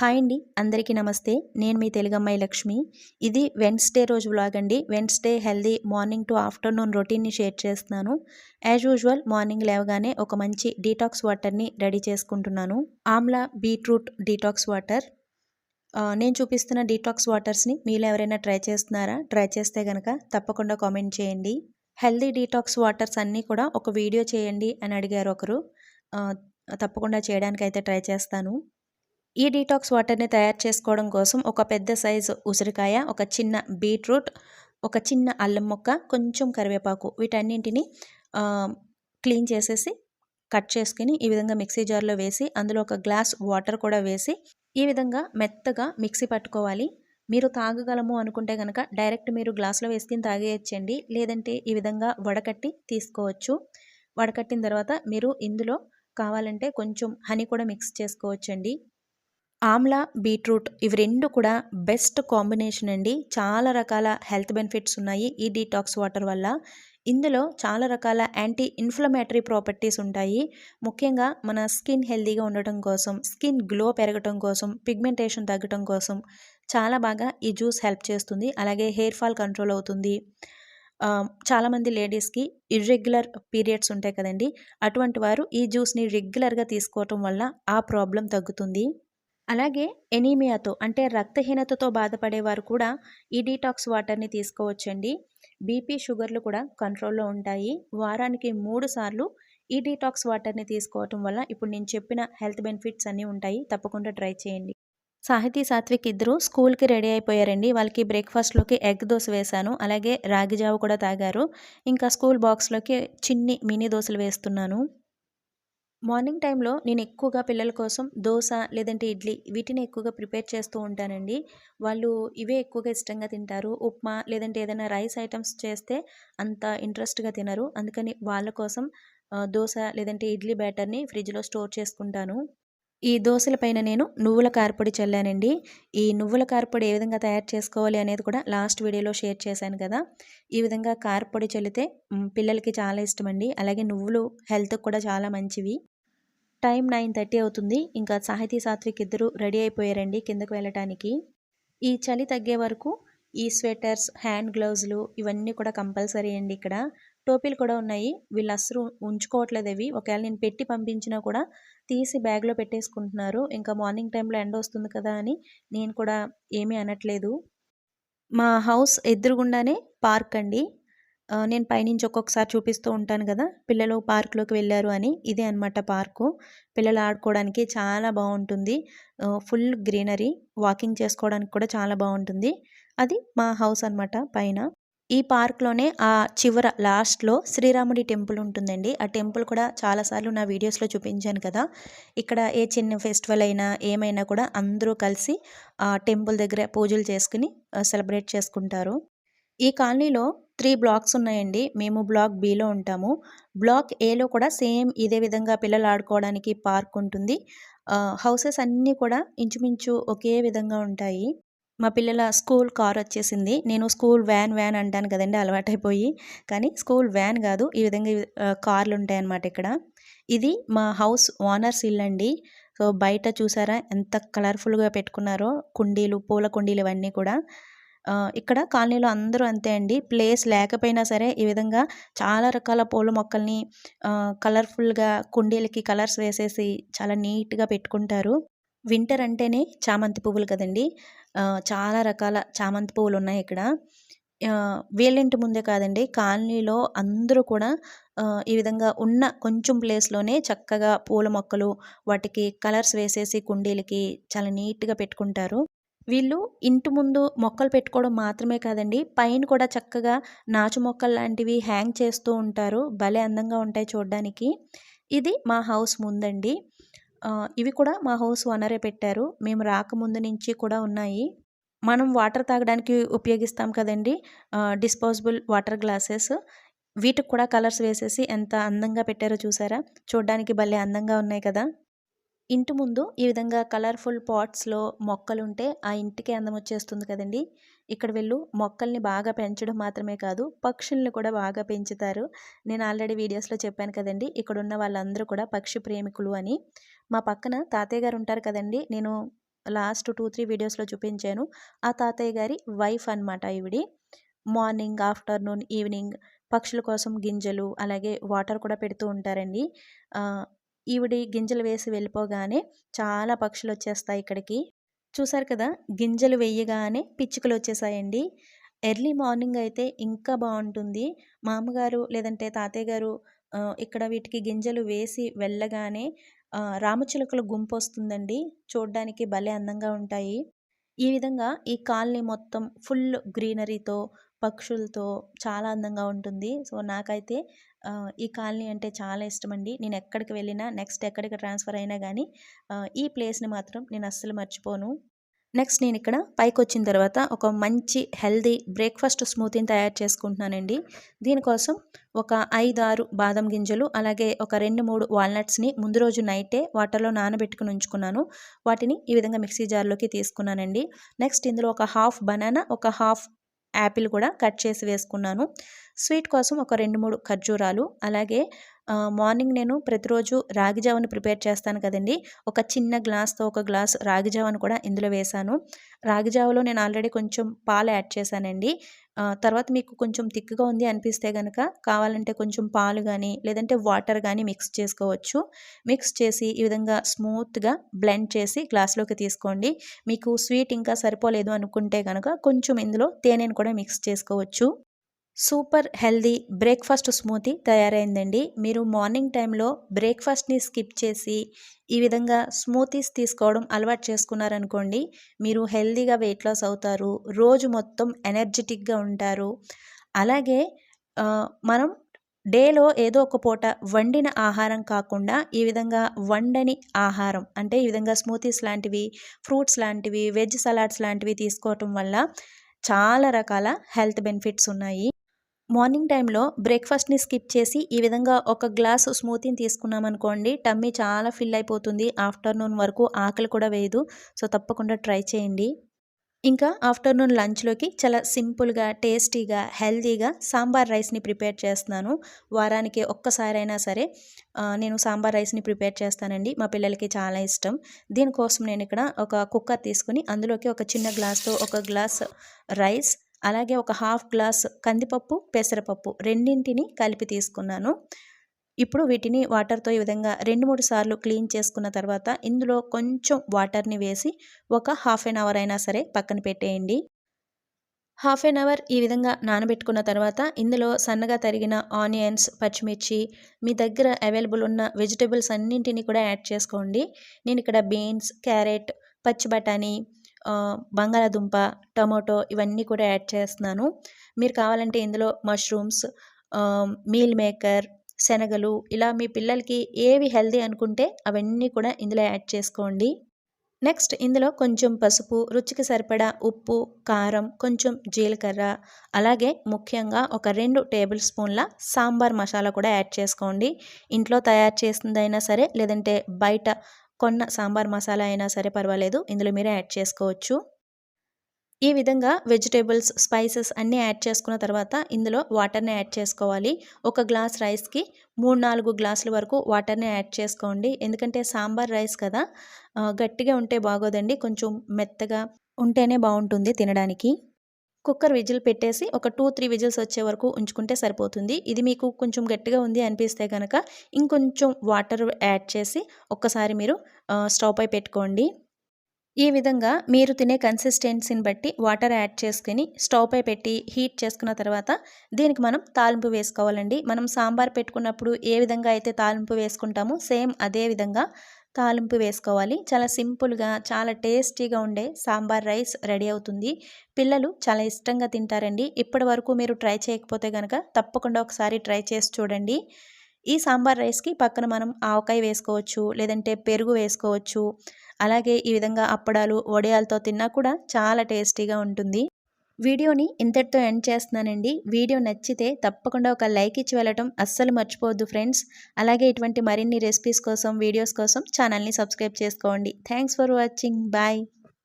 Hi అండి అందరికీ నమస్తే. నేను మీ తెలుగమ్మాయి లక్ష్మి. ఇది వెన్స్డే రోజు వ్లాగ్ అండి. Wednesday healthy morning to afternoon రొటీన్ని share చేస్తున్నాను. యాజ్ యూజువల్ మార్నింగ్ లేవగానే ఒక మంచి డీటాక్స్ వాటర్ని రెడీ చేసుకుంటున్నాను. ఆమ్లా బీట్రూట్ డీటాక్స్ వాటర్ నేను చూపిస్తున్న డీటాక్స్ వాటర్స్ని మీరు ఎవరైనా ట్రై చేస్తున్నారా? ట్రై చేస్తే కనుక తప్పకుండా కామెంట్ చేయండి. హెల్దీ డీటాక్స్ వాటర్స్ అన్నీ కూడా ఒక వీడియో చేయండి అని అడిగారు ఒకరు. తప్పకుండా చేయడానికి అయితే ట్రై చేస్తాను. ఈ డీటాక్స్ వాటర్ని తయారు చేసుకోవడం కోసం ఒక పెద్ద సైజు ఉసిరికాయ ఒక చిన్న బీట్రూట్ ఒక చిన్న అల్లం మొక్క కొంచెం కరివేపాకు వీటన్నింటిని క్లీన్ చేసేసి కట్ చేసుకుని ఈ విధంగా మిక్సీ జార్లో వేసి అందులో ఒక గ్లాస్ వాటర్ కూడా వేసి ఈ విధంగా మెత్తగా మిక్సీ పట్టుకోవాలి. మీరు తాగగలము అనుకుంటే కనుక డైరెక్ట్ మీరు గ్లాస్లో వేసుకుని తాగేయచ్చండి. లేదంటే ఈ విధంగా వడకట్టి తీసుకోవచ్చు. వడకట్టిన తర్వాత మీరు ఇందులో కావాలంటే కొంచెం హనీ కూడా మిక్స్ చేసుకోవచ్చండి. ఆమ్లా బీట్రూట్ ఇవి రెండు కూడా బెస్ట్ కాంబినేషన్ అండి. చాలా రకాల హెల్త్ బెనిఫిట్స్ ఉన్నాయి ఈ డీటాక్స్ వాటర్ వల్ల. ఇందులో చాలా రకాల యాంటీ ఇన్ఫ్లమేటరీ ప్రాపర్టీస్ ఉంటాయి. ముఖ్యంగా మన స్కిన్ హెల్తీగా ఉండటం కోసం స్కిన్ గ్లో పెరగటం కోసం పిగ్మెంటేషన్ తగ్గటం కోసం చాలా బాగా ఈ జ్యూస్ హెల్ప్ చేస్తుంది. అలాగే హెయిర్ ఫాల్ కంట్రోల్ అవుతుంది. చాలామంది లేడీస్కి ఇర్రెగ్యులర్ పీరియడ్స్ ఉంటాయి కదండి. అటువంటి వారు ఈ జ్యూస్ని రెగ్యులర్గా తీసుకోవటం వల్ల ఆ ప్రాబ్లం తగ్గుతుంది. అలాగే ఎనీమియాతో అంటే రక్తహీనతతో బాధపడేవారు కూడా ఈ డీటాక్స్ వాటర్ని తీసుకోవచ్చండి. బీపీ షుగర్లు కూడా కంట్రోల్లో ఉంటాయి. వారానికి మూడు సార్లు ఈ డీటాక్స్ వాటర్ని తీసుకోవటం వల్ల ఇప్పుడు నేను చెప్పిన హెల్త్ బెనిఫిట్స్ అన్నీ ఉంటాయి. తప్పకుండా ట్రై చేయండి. సాహితీ సాత్విక్ ఇద్దరు స్కూల్కి రెడీ అయిపోయారండి. వాళ్ళకి బ్రేక్ఫాస్ట్లోకి ఎగ్ దోశ వేశాను. అలాగే రాగి జావ కూడా తాగారు. ఇంకా స్కూల్ బాక్స్లోకి చిన్ని మినీ దోశలు వేస్తున్నాను. మార్నింగ్ టైంలో నేను ఎక్కువగా పిల్లల కోసం దోశ లేదంటే ఇడ్లీ వీటిని ఎక్కువగా ప్రిపేర్ చేస్తూ ఉంటానండి. వాళ్ళు ఇవే ఎక్కువగా ఇష్టంగా తింటారు. ఉప్మా లేదంటే ఏదైనా రైస్ ఐటమ్స్ చేస్తే అంత ఇంట్రెస్ట్గా తినరు. అందుకని వాళ్ళ కోసం దోశ లేదంటే ఇడ్లీ బ్యాటర్ని ఫ్రిడ్జ్లో స్టోర్ చేసుకుంటాను. ఈ దోశల పైన నేను నువ్వుల కారపొడి చల్లానండి. ఈ నువ్వుల కారపొడి ఏ విధంగా తయారు చేసుకోవాలి అనేది కూడా లాస్ట్ వీడియోలో షేర్ చేశాను కదా. ఈ విధంగా కారపొడి చల్లితే పిల్లలకి చాలా ఇష్టం అండి అలాగే నువ్వులు హెల్త్కి కూడా చాలా మంచివి. టైం నైన్ థర్టీ అవుతుంది. ఇంకా సాహితీ సాత్విక్ ఇద్దరు రెడీ అయిపోయారండి కిందకు వెళ్ళటానికి. ఈ చలి తగ్గే వరకు ఈ స్వెటర్స్ హ్యాండ్ గ్లౌజులు ఇవన్నీ కూడా కంపల్సరీ అండి ఇక్కడ. టోపీలు కూడా ఉన్నాయి. వీళ్ళు అసలు ఉంచుకోవట్లేదు అవి. ఒకవేళ నేను పెట్టి పంపించినా కూడా తీసి బ్యాగ్లో పెట్టేసుకుంటున్నారు. ఇంకా మార్నింగ్ టైంలో ఎండ వస్తుంది కదా అని నేను కూడా ఏమీ అనట్లేదు. మా హౌస్ ఎదురుగుండానే పార్క్ అండి. నేను పైనుంచి ఒక్కొక్కసారి చూపిస్తూ ఉంటాను కదా పిల్లలు పార్క్లోకి వెళ్ళారు అని. ఇదే అనమాట పార్కు. పిల్లలు ఆడుకోవడానికి చాలా బాగుంటుంది. Full greenery. వాకింగ్ చేసుకోవడానికి కూడా చాలా బాగుంటుంది. అది మా హౌస్ అనమాట పైన. ఈ పార్క్లోనే ఆ చివర లాస్ట్లో శ్రీరాముడి టెంపుల్ ఉంటుందండి. ఆ టెంపుల్ కూడా చాలాసార్లు నా వీడియోస్లో చూపించాను కదా. ఇక్కడ ఏ చిన్న ఫెస్టివల్ అయినా ఏమైనా కూడా అందరూ కలిసి ఆ టెంపుల్ దగ్గర పూజలు చేసుకుని సెలబ్రేట్ చేసుకుంటారు. ఈ కాలనీలో త్రీ బ్లాక్స్ ఉన్నాయండి. మేము బ్లాక్ బిలో ఉంటాము. బ్లాక్ ఏలో కూడా సేమ్ ఇదే విధంగా పిల్లలు ఆడుకోవడానికి పార్క్ ఉంటుంది. హౌసెస్ అన్నీ కూడా ఇంచుమించు ఒకే విధంగా ఉంటాయి. మా పిల్లల స్కూల్ కార్ వచ్చేసింది. నేను స్కూల్ వ్యాన్ వ్యాన్ అంటాను కదండి అలవాటైపోయి. కానీ స్కూల్ వ్యాన్ కాదు ఈ విధంగా కార్లు ఉంటాయన్నమాట ఇక్కడ. ఇది మా హౌస్ ఓనర్స్ ఇల్లు అండి సో బయట చూసారా ఎంత కలర్ఫుల్గా పెట్టుకున్నారో కుండీలు పూల కుండీలు ఇవన్నీ కూడా. ఇక్కడ కాలనీలో అందరూ అంతే అండి. ప్లేస్ లేకపోయినా సరే ఈ విధంగా చాలా రకాల పూల మొక్కల్ని కలర్ఫుల్గా కుండీలకి కలర్స్ వేసేసి చాలా నీట్గా పెట్టుకుంటారు. వింటర్ అంటేనే చామంతి పువ్వులు కదండి. చాలా రకాల చామంతి పువ్వులు ఉన్నాయి ఇక్కడ. వీళ్ళింటి ముందే కాదండి కాలనీలో అందరూ కూడా ఈ విధంగా ఉన్న కొంచెం ప్లేస్లోనే చక్కగా పూల మొక్కలు వాటికి కలర్స్ వేసేసి కుండీలకి చాలా నీట్గా పెట్టుకుంటారు. వీళ్ళు ఇంటి ముందు మొక్కలు పెట్టుకోవడం మాత్రమే కాదండి పైన కూడా చక్కగా నాచు మొక్కలు లాంటివి హ్యాంగ్ చేస్తూ ఉంటారు. భలే అందంగా ఉంటాయి చూడడానికి. ఇది మా హౌస్ ముందండి. ఇవి కూడా మా హౌస్ ఓనరే పెట్టారు. మేము రాకముందు నుంచి కూడా ఉన్నాయి. మనం వాటర్ తాగడానికి ఉపయోగిస్తాం కదండి. Disposable water glasses. వీటికి కూడా కలర్స్ వేసేసి ఎంత అందంగా పెట్టారో చూసారా? చూడ్డానికి భలే అందంగా ఉన్నాయి కదా. ఇంటి ముందు ఈ విధంగా కలర్ఫుల్ పాట్స్లో మొక్కలు ఉంటే ఆ ఇంటికి అందం వచ్చేస్తుంది కదండి. ఇక్కడ వెళ్ళు మొక్కల్ని బాగా పెంచడం మాత్రమే కాదు పక్షుల్ని కూడా బాగా పెంచుతారు. నేను ఆల్రెడీ వీడియోస్లో చెప్పాను కదండి ఇక్కడ ఉన్న వాళ్ళందరూ కూడా పక్షి ప్రేమికులు అని. మా పక్కన తాతయ్య గారు ఉంటారు కదండి. నేను లాస్ట్ టూ త్రీ వీడియోస్లో చూపించాను. ఆ తాతయ్య గారి వైఫ్ అనమాట ఈవిడి. మార్నింగ్ ఆఫ్టర్నూన్ ఈవినింగ్ పక్షుల కోసం గింజలు అలాగే వాటర్ కూడా పెడుతూ ఉంటారండి. ఈవిడి గింజలు వేసి వెళ్ళిపోగానే చాలా పక్షులు వచ్చేస్తాయి ఇక్కడికి. చూసారు కదా గింజలు వేయగానే పిచ్చుకలు వచ్చేసాయండి. ఎర్లీ మార్నింగ్ అయితే ఇంకా బాగుంటుంది. మామగారు లేదంటే తాతయ్య గారు ఇక్కడ వీటికి గింజలు వేసి వెళ్ళగానే రామచిలుకల గుంపు వస్తుందండి చూడ్డానికి భలే అందంగా ఉంటాయి. ఈ విధంగా ఈ కాలనీ మొత్తం ఫుల్ గ్రీనరీతో పక్షులతో చాలా అందంగా ఉంటుంది. సో నాకైతే ఈ కాలనీ అంటే చాలా ఇష్టం అండి నేను ఎక్కడికి వెళ్ళినా నెక్స్ట్ ఎక్కడికి ట్రాన్స్ఫర్ అయినా కానీ ఈ ప్లేస్ని మాత్రం నేను అస్సలు మర్చిపోను. నెక్స్ట్ నేను ఇక్కడ పైకి వచ్చిన తర్వాత ఒక మంచి హెల్దీ బ్రేక్ఫాస్ట్ స్మూతీని తయారు చేసుకుంటున్నానండి. దీనికోసం ఒక ఐదు ఆరు బాదం గింజలు అలాగే ఒక రెండు మూడు వాల్నట్స్ని ముందు రోజు నైటే వాటర్లో నానబెట్టుకుని ఉంచుకున్నాను. వాటిని ఈ విధంగా మిక్సీ జార్లోకి తీసుకున్నానండి. నెక్స్ట్ ఇందులో ఒక హాఫ్ బనానా ఒక హాఫ్ యాపిల్ కూడా కట్ చేసి వేసుకున్నాను. స్వీట్ కోసం ఒక రెండు మూడు ఖర్జూరాలు అలాగే మార్నింగ్ నేను ప్రతిరోజు రాగి జావను ప్రిపేర్ చేస్తాను కదండి. ఒక చిన్న గ్లాస్తో ఒక గ్లాస్ రాగి జావను కూడా ఇందులో వేశాను రాగి జావలో నేను ఆల్రెడీ కొంచెం పాలు యాడ్ చేశానండి. తర్వాత మీకు కొంచెం థిక్గా ఉంది అనిపిస్తే కనుక కావాలంటే కొంచెం పాలు కానీ లేదంటే వాటర్ కానీ మిక్స్ చేసుకోవచ్చు. మిక్స్ చేసి ఈ విధంగా స్మూత్గా బ్లెండ్ చేసి గ్లాస్లోకి తీసుకోండి. మీకు స్వీట్ ఇంకా సరిపోలేదు అనుకుంటే కనుక కొంచెం ఇందులో తేనెను కూడా మిక్స్ చేసుకోవచ్చు. సూపర్ హెల్దీ బ్రేక్ఫాస్ట్ స్మూతీ తయారైందండి. మీరు మార్నింగ్ టైంలో బ్రేక్ఫాస్ట్ని స్కిప్ చేసి ఈ విధంగా స్మూతీస్ తీసుకోవడం అలవాటు చేసుకున్నారనుకోండి మీరు హెల్దీగా వెయిట్ లాస్ అవుతారు రోజు మొత్తం ఎనర్జెటిక్గా ఉంటారు. అలాగే మనం డేలో ఏదో ఒక పూట వండిన ఆహారం కాకుండా ఈ విధంగా వండని ఆహారం అంటే ఈ విధంగా స్మూతీస్ లాంటివి ఫ్రూట్స్ లాంటివి వెజ్ సలాడ్స్ లాంటివి తీసుకోవటం వల్ల చాలా రకాల హెల్త్ బెనిఫిట్స్ ఉన్నాయి. మార్నింగ్ టైంలో బ్రేక్ఫాస్ట్ని స్కిప్ చేసి ఈ విధంగా ఒక గ్లాస్ స్మూతీని తీసుకున్నామనుకోండి టమ్మీ చాలా ఫిల్ అయిపోతుంది. ఆఫ్టర్నూన్ వరకు ఆకలి కూడా వేయదు. సో తప్పకుండా ట్రై చేయండి. ఇంకా ఆఫ్టర్నూన్ లంచ్లోకి చాలా సింపుల్గా టేస్టీగా హెల్తీగా సాంబార్ రైస్ని ప్రిపేర్ చేస్తున్నాను. వారానికి ఒక్కసారైనా సరే నేను సాంబార్ రైస్ని ప్రిపేర్ చేస్తానండి. మా పిల్లలకి చాలా ఇష్టం. దీనికోసం నేను ఇక్కడ ఒక కుక్కర్ తీసుకుని అందులోకి ఒక చిన్న గ్లాస్తో ఒక గ్లాస్ రైస్ అలాగే ఒక హాఫ్ గ్లాస్ కందిపప్పు పెసరపప్పు రెండింటిని కలిపి తీసుకున్నాను. ఇప్పుడు వీటిని వాటర్తో ఈ విధంగా రెండు మూడు సార్లు క్లీన్ చేసుకున్న తర్వాత ఇందులో కొంచెం వాటర్ని వేసి ఒక హాఫ్ అన్ అవర్ అయినా సరే పక్కన పెట్టేయండి. హాఫ్ అన్ అవర్ ఈ విధంగా నానబెట్టుకున్న తర్వాత ఇందులో సన్నగా తరిగిన ఆనియన్స్ పచ్చిమిర్చి మీ దగ్గర అవైలబుల్ ఉన్న వెజిటేబుల్స్ అన్నింటినీ కూడా యాడ్ చేసుకోండి. నేను ఇక్కడ బీన్స్ క్యారెట్ పచ్చి బఠానీ బంగాళాదుంప టమాటో ఇవన్నీ కూడా యాడ్ చేస్తున్నాను. మీరు కావాలంటే ఇందులో మష్రూమ్స్ మీల్ మేకర్ శనగలు ఇలా మీ పిల్లలకి ఏవి హెల్దీ అనుకుంటే అవన్నీ కూడా ఇందులో యాడ్ చేసుకోండి. నెక్స్ట్ ఇందులో కొంచెం పసుపు రుచికి సరిపడా ఉప్పు కారం కొంచెం జీలకర్ర అలాగే ముఖ్యంగా ఒక రెండు టేబుల్ స్పూన్ల సాంబార్ మసాలా కూడా యాడ్ చేసుకోండి. ఇంట్లో తయారు చేసిందైనా సరే లేదంటే బయట కొన్న సాంబార్ మసాలా అయినా సరే పర్వాలేదు ఇందులో మీరే యాడ్ చేసుకోవచ్చు. ఈ విధంగా వెజిటేబుల్స్ స్పైసెస్ అన్నీ యాడ్ చేసుకున్న తర్వాత ఇందులో వాటర్ని యాడ్ చేసుకోవాలి. ఒక గ్లాస్ రైస్కి మూడు నాలుగు గ్లాసుల వరకు వాటర్ని యాడ్ చేసుకోండి. ఎందుకంటే సాంబార్ రైస్ కదా గట్టిగా ఉంటే బాగోదండి. కొంచెం మెత్తగా ఉంటేనే బాగుంటుంది తినడానికి. కుక్కర్ విజిల్ పెట్టేసి ఒక టూ త్రీ విజిల్స్ వచ్చే వరకు ఉంచుకుంటే సరిపోతుంది. ఇది మీకు కొంచెం గట్టిగా ఉంది అనిపిస్తే కనుక ఇంకొంచెం వాటర్ యాడ్ చేసి ఒక్కసారి మీరు స్టవ్ పై పెట్టుకోండి. ఈ విధంగా మీరు తినే కన్సిస్టెన్సీని బట్టి వాటర్ యాడ్ చేసుకుని స్టవ్ పై పెట్టి హీట్ చేసుకున్న తర్వాత దీనికి మనం తాలింపు వేసుకోవాలండి. మనం సాంబార్ పెట్టుకున్నప్పుడు ఏ విధంగా అయితే తాలింపు వేసుకుంటామో సేమ్ అదే విధంగా తాలింపు వేసుకోవాలి. చాలా సింపుల్గా చాలా టేస్టీగా ఉండే సాంబార్ రైస్ రెడీ అవుతుంది. పిల్లలు చాలా ఇష్టంగా తింటారండి. ఇప్పటి వరకు మీరు ట్రై చేయకపోతే కనుక తప్పకుండా ఒకసారి ట్రై చేసి చూడండి. ఈ సాంబార్ రైస్కి పక్కన మనం ఆవకాయ వేసుకోవచ్చు లేదంటే పెరుగు వేసుకోవచ్చు. అలాగే ఈ విధంగా అప్పడాలు వడియాలతో తిన్నా కూడా చాలా టేస్టీగా ఉంటుంది. వీడియోని ఇంతటితో ఎండ్ చేస్తున్నానండి. వీడియో నచ్చితే తప్పకుండా ఒక లైక్ ఇచ్చి వెళ్ళటం అస్సలు మర్చిపోవద్దు ఫ్రెండ్స్. అలాగే ఇటువంటి మరిన్ని రెసిపీస్ కోసం వీడియోస్ కోసం ఛానల్ని సబ్స్క్రైబ్ చేసుకోండి. Thanks for watching. బాయ్.